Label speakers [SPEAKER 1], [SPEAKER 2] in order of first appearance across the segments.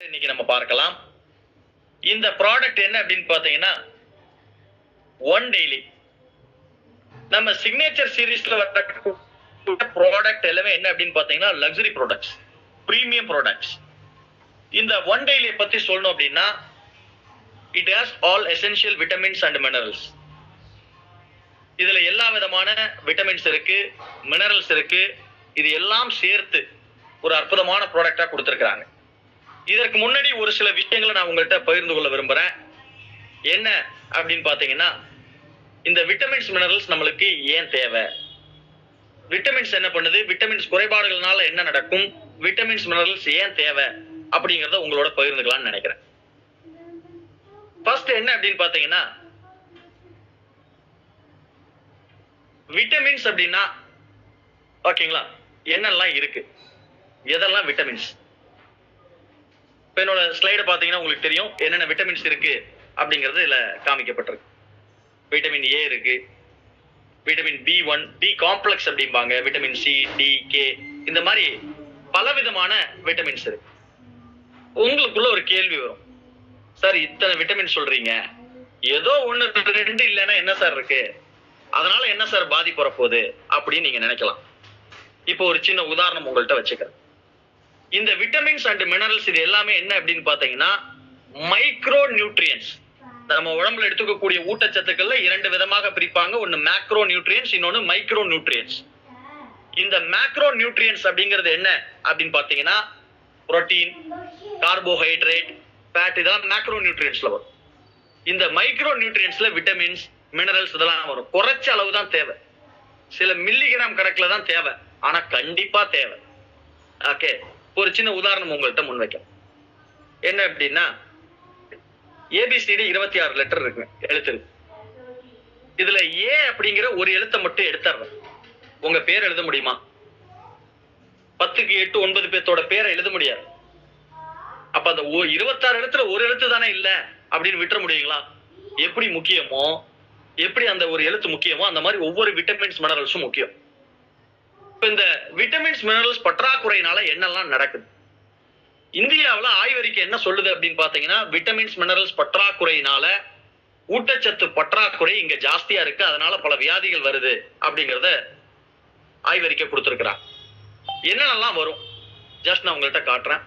[SPEAKER 1] இன்னைக்கு நம்ம பார்க்கலாம். இந்த ப்ராடக்ட் என்ன அப்படின்னு பார்த்தீங்கன்னா ஒன் டெய்லி நம்ம சிக்னேச்சர் சீரீஸ்ல ப்ராடக்ட் எல்லாமே என்ன அப்படின்னு பார்த்தீங்கன்னா லக்ஸரி ப்ராடக்ட்ஸ் ப்ரீமியம் ப்ராடக்ட்ஸ் இந்த ஒன் டெய்லியை பத்தி சொல்லணும் அப்படின்னா it has all essential vitamins and minerals இதுல எல்லா விதமான விட்டமின்ஸ் இருக்கு மினரல்ஸ் இருக்கு. இது எல்லாம் சேர்த்து ஒரு அற்புதமான ப்ராடக்டா கொடுத்துருக்காங்க இதற்கு முன்னாடி ஒரு சில விஷயங்களை நான் உங்கள்கிட்ட பகிர்ந்து கொள்ள விரும்புறேன். என்ன அப்படின்னு பாத்தீங்கன்னா இந்த விட்டமின்ஸ் மினரல்ஸ் நம்மளுக்கு ஏன் தேவை? விட்டமின்ஸ் என்ன பண்ணுது? விட்டமின்ஸ் குறைபாடுகள்னால என்ன நடக்கும்? விட்டமின்ஸ் மினரல்ஸ் ஏன் தேவை? அப்படிங்கறத உங்களோட பகிர்ந்துக்கலாம்னு நினைக்கிறேன். ஃபர்ஸ்ட் என்ன அப்படின்னு பாத்தீங்கன்னா விட்டமின்ஸ் அப்படின்னா ஓகேங்களா என்னெல்லாம் இருக்கு? எதெல்லாம் விட்டமின்ஸ் இப்போ என்னோட ஸ்லைடை பார்த்தீங்கன்னா உங்களுக்கு தெரியும் என்னென்ன விட்டமின்ஸ் இருக்கு அப்படிங்கிறது இதில் காமிக்கப்பட்டிருக்கு. விட்டமின் ஏ இருக்கு vitamin B one B complex அப்படிம்பாங்க. விட்டமின் சி டி கே இந்த மாதிரி பலவிதமான விட்டமின்ஸ் இருக்கு. உங்களுக்குள்ள ஒரு கேள்வி வரும். சார் இத்தனை விட்டமின் சொல்றீங்க. ஏதோ ஒன்று ரெண்டு இல்லைன்னா என்ன சார் இருக்கு? அதனால என்ன சார் பாதிப்பு வரப்போகுது? அப்படின்னு நீங்க நினைக்கலாம். இப்போ ஒரு சின்ன உதாரணம் உங்கள்கிட்ட வச்சுக்கிறேன். இந்த விட்டமின்ஸ் அண்ட் மினரல்ஸ் இது எல்லாமே என்ன அப்படின்னு பாத்தீங்கன்னா மைக்ரோ நியூட்ரியன்ஸ் நம்ம உடம்புல எடுத்துக்கக்கூடிய ஊட்டச்சத்துக்கள்ல இரண்டு விதமாக பிரிப்பாங்க. ஒன்னு மேக்ரோ நியூட்ரியன்ஸ் இன்னொன்னு மைக்ரோ நியூட்ரியன்ஸ் இந்த மேக்ரோ நியூட்ரியன்ஸ் அப்படிங்கிறது என்ன அப்படின்னு பாத்தீங்கன்னா புரோட்டீன் கார்போஹைட்ரேட் ஃபேட் இதெல்லாம் மேக்ரோ நியூட்ரியன்ஸ்ல வரும். இந்த மைக்ரோ நியூட்ரியன்ஸ்ல விட்டமின்ஸ் மினரல்ஸ் இதெல்லாம் வரும். குறைச்ச அளவு தான் தேவை. சில மில்லிகிராம் கணக்குல தான் தேவை. ஆனா கண்டிப்பா தேவை. ஓகே ஒரு சின்ன உதாரணம் உங்கள்கிட்ட முன்வைக்க என்ன அப்படின்னா ஏபிசிடி இருபத்தி ஆறு லெட்டர் இருக்கு எழுத்து இருக்கு இதுல ஏ அப்படிங்கிற ஒரு எழுத்தை மட்டும் எடுத்துறேன் உங்க பேர் எழுத முடியுமா? பத்துக்கு எட்டு ஒன்பது பேர்த்தோட பேரை எழுத முடியாது. அப்ப அந்த இருபத்தாறு எழுத்துல ஒரு எழுத்து தானே இல்ல அப்படின்னு விட்டுற முடியுங்களா? எப்படி முக்கியமோ எப்படி அந்த ஒரு எழுத்து முக்கியமோ அந்த மாதிரி ஒவ்வொரு விட்டமின்ஸ் மினரல்ஸும் முக்கியம். இந்த விட்டமின்ஸ் மினரல்ஸ் பற்றாக்குறையினால என்னெல்லாம் நடக்குது? இந்தியாவுல ஆய்வறிக்கை என்ன சொல்லுது அப்படின்னு பாத்தீங்கன்னா விட்டமின்ஸ் மினரல்ஸ் பற்றாக்குறையினால ஊட்டச்சத்து பற்றாக்குறை இங்க ஜாஸ்தியா இருக்கு. அதனால பல வியாதிகள் வருது அப்படிங்கறத ஆய்வறிக்கை கொடுத்துருக்கிறாங்க. என்னென்னலாம் வரும்? ஜஸ்ட் நான் உங்கள்கிட்ட காட்டுறேன்.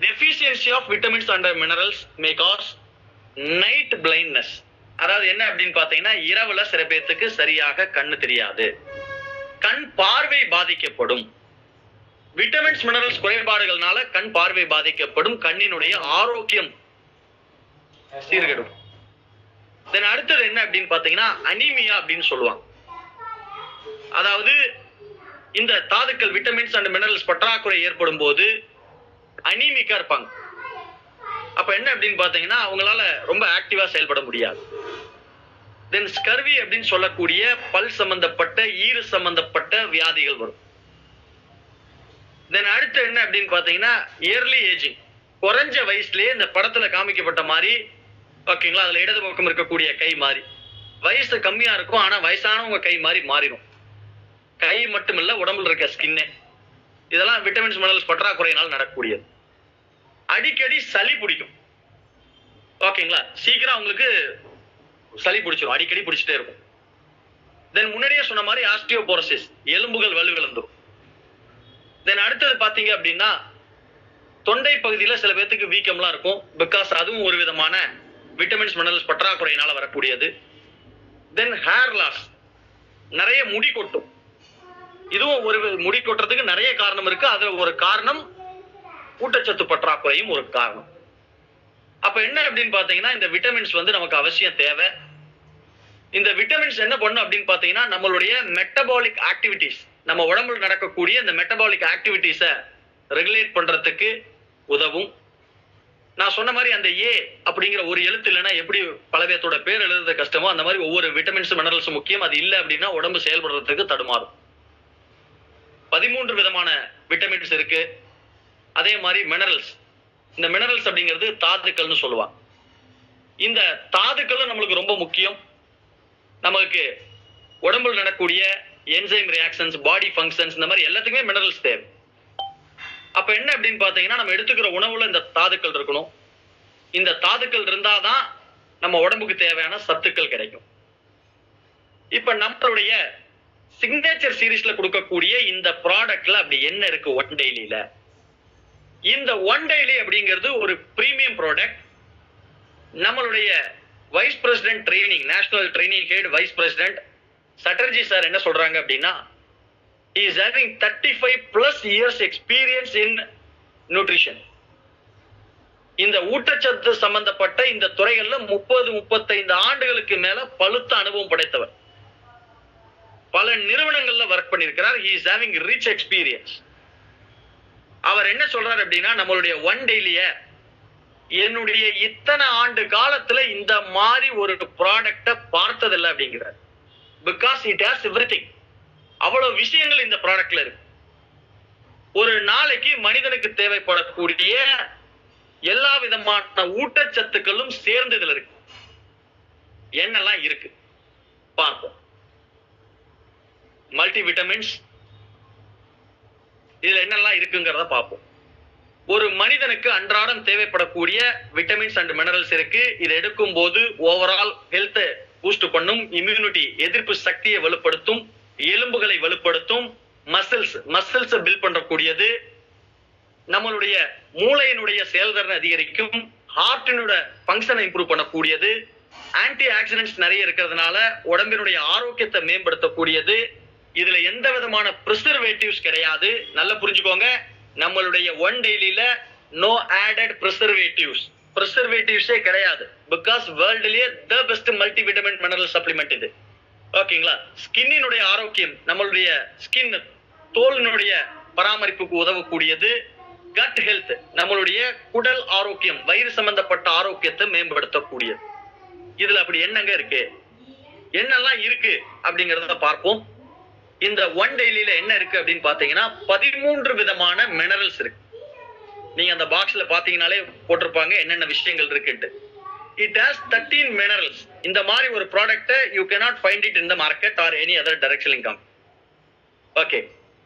[SPEAKER 1] Deficiency of vitamins and minerals may cause night blindness அதாவது என்ன அப்படின்னு பாத்தீங்கன்னா இரவுல சில பேர்த்துக்கு சரியாக கண்ணு தெரியாது. கண் பார்வை பாதிக்கப்படும். விட்டமின்ஸ் மினரல்ஸ் குறைபாடுகள்னால கண் பார்வை பாதிக்கப்படும். கண்ணினுடைய ஆரோக்கியம் சீர்கெடும். தென் அடுத்தது என்ன அப்படின்னு பாத்தீங்கன்னா அனீமியா அப்படின்னு சொல்லுவாங்க. அதாவது இந்த தாதுக்கள் விட்டமின்ஸ் அண்ட் மினரல்ஸ் பற்றாக்குறை ஏற்படும் போது அனீமிக்கா இருப்பாங்க. அப்ப என்ன அப்படின்னு பாத்தீங்கன்னா அவங்களால ரொம்ப ஆக்டிவா செயல்பட முடியாது. தென் ஸ்கர்வி அப்படின்னு சொல்லக்கூடிய பல் சம்பந்தப்பட்ட ஈறு சம்பந்தப்பட்ட வியாதிகள் வரும். தென் அடுத்து என்ன அப்படின்னு பாத்தீங்கன்னா இயர்லி ஏஜிங் குறைஞ்ச வயசுலயே இந்த படத்துல காமிக்கப்பட்ட மாதிரி ஓகேங்களா அதுல இடது பக்கம் இருக்கக்கூடிய கை மாதிரி வயசு கம்மியா இருக்கும் ஆனா வயசானவங்க கை மாதிரி மாறிடும். கை மட்டும் இல்ல உடம்புல இருக்க ஸ்கின்னு இதெல்லாம் விட்டமின்ஸ் மினரல்ஸ் பற்றாக்குறையினால் நடக்கக்கூடியது. அடிக்கடி சளி பிடிக்கும். ஓகேங்களா சீக்கிரம் அவங்களுக்கு சளி பிடிச்சிரும் அடிக்கடி பிடிச்சிட்டே இருக்கும். தென் முன்னாடியே சொன்ன மாதிரி ஆஸ்டியோபோரோசிஸ் எலும்புகள் வலுவிழந்துடும் தென் அடுத்தது பார்த்தீங்க அப்படின்னா தொண்டை பகுதியில சில பேர்த்துக்கு வீக்கம்லாம் இருக்கும். பிகாஸ் அதுவும் ஒரு விதமான விட்டமின்ஸ் மினரல்ஸ் பற்றாக்குறையினால வரக்கூடியது. தென் ஹேர் லாஸ் நிறைய முடி கொட்டும். இதுவும் ஒரு முடி கொட்டுறதுக்கு நிறைய காரணம் இருக்கு. அதுல ஒரு காரணம் ஊட்டச்சத்து பற்றாக்குறையும் ஒரு காரணம். அப்ப என்ன அப்படின்னு பாத்தீங்கன்னா இந்த விட்டமின்ஸ் வந்து நமக்கு அவசியம் தேவை. இந்த விட்டமின்ஸ் என்ன பண்ணும் அப்படின்னு பாத்தீங்கன்னா நம்மளுடைய மெட்டபாலிக் ஆக்டிவிட்டிஸ் நம்ம உடம்புல நடக்கக்கூடிய இந்த மெட்டபாலிக் ஆக்டிவிட்டிஸை ரெகுலேட் பண்றதுக்கு உதவும். நான் சொன்ன மாதிரி அந்த ஏ அப்படிங்கிற ஒரு எழுத்து இல்லைன்னா எப்படி பல பேர் எழுதுறது கஷ்டமோ அந்த மாதிரி ஒவ்வொரு விட்டமின்ஸ் மினரல்ஸ் முக்கியம். அது இல்லை அப்படின்னா உடம்பு செயல்படுறதுக்கு தடுமாறும். பதிமூன்று விதமான விட்டமின்ஸ் இருக்கு. அதே மாதிரி மினரல்ஸ் இந்த மினரல்ஸ் அப்படிங்கிறது தாதுக்கள்னு சொல்லுவாங்க. இந்த தாதுக்களும் நம்மளுக்கு ரொம்ப முக்கியம். நமக்கு உடம்புல நடக்கக்கூடிய என்சைம் ரியாக்ஷன்ஸ் பாடி ஃபங்க்ஷன்ஸ் இந்த மாதிரி எல்லாத்துக்குமே மினரல்ஸ் தேவை. அப்ப என்ன அப்படின்னு பாத்தீங்கன்னா நம்ம எடுத்துக்கிற உணவுல இந்த தாதுக்கள் இருக்கணும். இந்த தாதுக்கள் இருந்தாதான் நம்ம உடம்புக்கு தேவையான சத்துக்கள் கிடைக்கும். இப்ப நம்மளுடைய சிக்னேச்சர் சீரீஸ்ல கொடுக்கக்கூடிய இந்த ப்ராடக்ட்ல அப்படி என்ன இருக்கு ஒன் டெய்லியில இந்த ஒன் டெய்லி அப்படிங்கிறது ஒரு ப்ரீமியம் ப்ராடக்ட் நம்மளுடைய vice president training national training head vice president Chatterjee sir என்ன சொல்றாங்க அப்படின்னா is having thirty five plus years experience in nutrition இந்த ஊட்டச்சத்து சம்பந்தப்பட்ட இந்த துறைகள்ல முப்பது முப்பத்தைந்து ஆண்டுகளுக்கு மேல பழுத்த அனுபவம் படைத்தவர். பல நிறுவனங்கள்ல ஒர்க் பண்ணியிருக்கிறார். He is having rich experience அவர் என்ன சொல்றாரு அப்படின்னா நம்மளுடைய ஒன் டெய்லிய என்னுடைய இத்தனை ஆண்டு காலத்துல இந்த மாதிரி ஒரு ப்ராடக்ட பார்த்ததில்லை அப்படிங்கிறார். பிகாஸ் இட் ஹாஸ் எவ்ரி அவ்வளவு விஷயங்கள் இந்த ப்ராடக்ட்ல இருக்கு. ஒரு நாளைக்கு மனிதனுக்கு தேவைப்படக்கூடிய எல்லா விதமான ஊட்டச்சத்துக்களும் சேர்ந்து இதுல இருக்கு. என்னெல்லாம் இருக்கு? பார்ப்போம். மல்டி விட்டமின்ஸ் இதுல என்னெல்லாம் இருக்குங்கிறத பார்ப்போம். ஒரு மனிதனுக்கு அன்றாடம் தேவைப்படக்கூடிய விட்டமின்ஸ் அண்ட் மினரல்ஸ் இருக்கு. இதை எடுக்கும் போது ஓவரால் ஹெல்த்தை பூஸ்ட் பண்ணும் இம்யூனிட்டி எதிர்ப்பு சக்தியை வலுப்படுத்தும் எலும்புகளை வலுப்படுத்தும் மசில்ஸ் மசில்ஸ் பில்ட் பண்ணக்கூடியது. நம்மளுடைய மூளையினுடைய செயல்திறனை அதிகரிக்கும் ஹார்ட்டினோட ஃபங்க்ஷனை இம்ப்ரூவ் பண்ணக்கூடியது. ஆன்டி ஆக்சிடென்ட்ஸ் நிறைய இருக்கிறதுனால உடம்பினுடைய ஆரோக்கியத்தை மேம்படுத்தக்கூடியது. இதுல எந்த விதமான ப்ரிசர்வேட்டிவ்ஸ் கிடையாது. நல்லா புரிஞ்சுக்கோங்க. நம்மளுடைய ஒன் டெய்லியில நோ ஆடட் ப்ரிசர்வேட்டிவ்ஸ் ப்ரிசர்வேட்டிவ்ஸே கிடையாது. Because வேர்ல்டுலயே the best multi vitamin mineral supplement இது. ஓகேங்களா ஸ்கின்னினுடைய ஆரோக்கியம் நம்மளுடைய ஸ்கின் தோலினுடைய பராமரிப்புக்கு உதவக்கூடியது கட் ஹெல்த் நம்மளுடைய குடல் ஆரோக்கியம் வயிறு சம்பந்தப்பட்ட ஆரோக்கியத்தை மேம்படுத்தக்கூடியது. இதுல அப்படி என்னங்க இருக்கு? என்னெல்லாம் இருக்கு அப்படிங்கறத பார்ப்போம். இந்த ஒன் டெய்லியில என்ன இருக்கு அப்படின்னு பாத்தீங்கன்னா பதிமூன்று விதமான மினரல்ஸ் இருக்கு. நீங்க அந்த பாக்ஸ்ல பாத்தீங்கன்னாலே போட்டிருப்பாங்க என்னென்ன விஷயங்கள் இருக்குன்ட்டு. இட் ஹாஸ் தேர்ட்டீன் மினரல்ஸ் இந்த மாதிரி ஒரு ப்ராடக்ட்டை யூ கேனாட் ஃபைண்ட் இட் இந்த market or any other direction income okay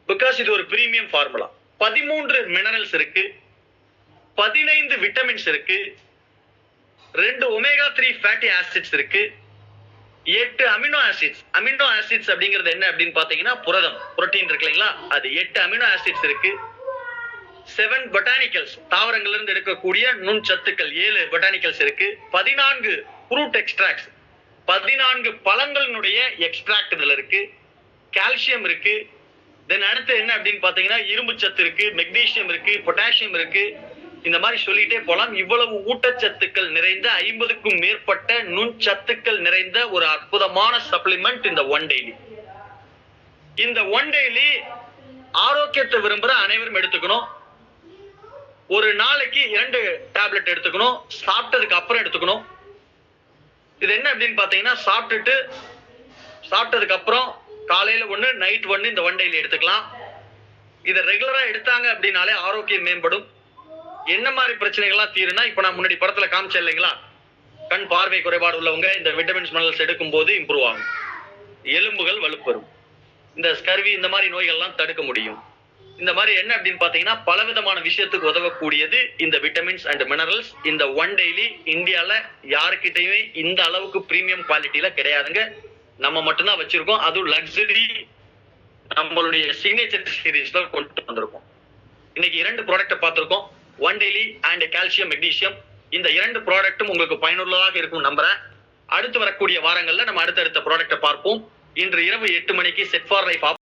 [SPEAKER 1] because இது ஒரு பிரீமியம் ஃபார்முலா பதிமூன்று மினரல்ஸ் இருக்கு. பதினைந்து விட்டமின்ஸ் இருக்கு. ரெண்டு ஒமேகா த்ரீ ஃபேட்டி ஆசிட்ஸ் இருக்கு. எட்டு அமினோ ஆசிட்ஸ். அமினோ ஆசிட்ஸ் அப்படிங்கிறது என்ன அப்படின்னு பாத்தீங்கன்னா புரதம். புரோட்டீன் இருக்கு இல்லைங்களா? அது எட்டு அமினோ ஆசிட்ஸ் இருக்கு. செவன் பொட்டானிக்கல்ஸ் தாவரங்கள்ல இருந்து எடுக்கக்கூடிய நுண்சத்துக்கள் ஏழு பொட்டானிக்கல்ஸ் இருக்கு. பதினான்கு ஃப்ரூட் எக்ஸ்ட்ராக்ட்ஸ் பதினான்கு பழங்களினுடைய எக்ஸ்ட்ராக்ட் இதுல இருக்கு. கால்சியம் இருக்கு. தென் அடுத்து என்ன அப்படின்னு பாத்தீங்கன்னா இரும்பு சத்து இருக்கு மெக்னீசியம் இருக்கு பொட்டாசியம் இருக்கு. இந்த மாதிரி சொல்லிட்டே போலாம். இவ்வளவு ஊட்டச்சத்துக்கள் நிறைந்த ஐம்பதுக்கும் மேற்பட்ட நுண்சத்துக்கள் நிறைந்த ஒரு அற்புதமான சப்ளிமெண்ட் இந்த ஒன் டெய்லி இந்த ஒன் டெய்லி ஆரோக்கியத்தை விரும்புற அனைவரும் எடுத்துக்கணும். ஒரு நாளைக்கு இரண்டு டேப்லெட் எடுத்துக்கணும். சாப்பிட்டதுக்கு அப்புறம் எடுத்துக்கணும். இது என்ன அப்படின்னு பாத்தீங்கன்னா சாப்பிட்டுட்டு சாப்பிட்டதுக்கு அப்புறம் காலையில ஒண்ணு நைட் ஒண்ணு இந்த ஒன் டெய்லி எடுத்துக்கலாம். இதை ரெகுலரா எடுத்தாங்க அப்படின்னாலே ஆரோக்கியம் மேம்படும். என்ன மாதிரி பிரச்சனைகள்லாம் தீருனா இப்ப நான் முன்னாடி படத்துல காமிச்சேன் இல்லைங்களா? கண் பார்வை குறைபாடு உள்ளவங்க இந்த விட்டமின்ஸ் மினரல்ஸ் எடுக்கும் போது இம்ப்ரூவ் ஆகும். எலும்புகள் வலுப்பெறும். இந்த ஸ்கர்வி இந்த மாதிரி நோய்கள்லாம் தடுக்க முடியும். இந்த மாதிரி என்ன அப்படின்னு பாத்தீங்கன்னா பலவிதமான விஷயத்துக்கு உதவக்கூடியது இந்த விட்டமின்ஸ் அண்ட் மினரல்ஸ் இந்த ஒன் டெய்லி இந்தியால யாருக்கிட்டையுமே இந்த அளவுக்கு பிரீமியம் குவாலிட்டியில கிடையாதுங்க. நம்ம மட்டும்தான் வச்சிருக்கோம். அதுவும் லக்ஸரி நம்மளுடைய சிக்னேச்சர் சீரீஸ்ல கொண்டு வந்திருக்கோம். இன்னைக்கு இரண்டு ப்ராடக்ட்டை பார்த்திருக்கோம். One Daily and calcium magnesium இந்த இரண்டு ப்ராடக்ட்டும் உங்களுக்கு பயனுள்ளதாக இருக்கும் நம்புறேன். அடுத்து வரக்கூடிய வாரங்களில் நம்ம அடுத்தடுத்த ப்ராடக்ட்டை பார்ப்போம். இன்று இரவு எட்டு மணிக்கு செட் ஃபார் லைஃப்